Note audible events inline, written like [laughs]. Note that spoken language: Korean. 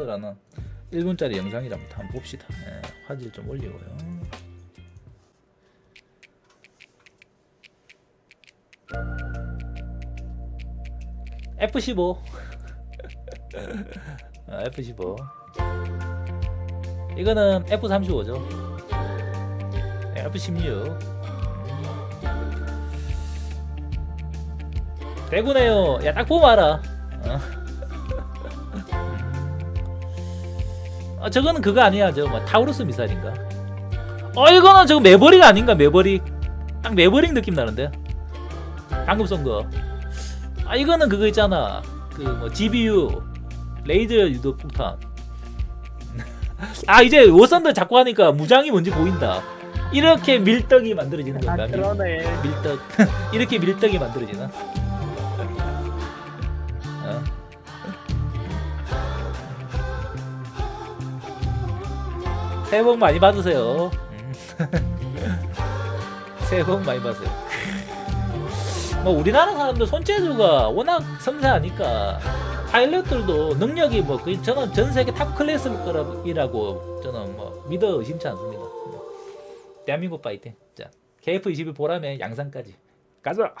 하더라는 1분짜리 영상이랍니다. 한번 봅시다. 예, 화질 좀 올리고요. F15 [laughs] 아, F15 이거는 F35죠 F16 대구네요 야 딱 보면 알아 어. 아 저거는 그거 아니야. 저뭐 타우루스 미사일인가? 어 이거는 저거 매버릭 아닌가? 매버릭. 딱 매버릭 느낌 나는데. 방금 쏜 거 아 이거는 그거 있잖아. 그 뭐 GBU 레이저 유도 폭탄. [laughs] 아 이제 워선들 자꾸 하니까 무장이 뭔지 보인다. 이렇게 밀떡이 만들어지는 아 건가? 밀- 그러네. 밀떡. [laughs] 이렇게 밀떡이 만들어지나? 어? 새해 복 많이 받으세요. 음. [laughs] 새해 복 많이 받으세요. 뭐 우리나라 사람들 손재주가 워낙 섬세하니까 파일럿들도 능력이 뭐 거의 저는 전 세계 탑 클래스일 거라고 저는 뭐 믿어 의심치 않습니다. 대한민국 파이팅. 자, KF21 보람에 양산까지 가자.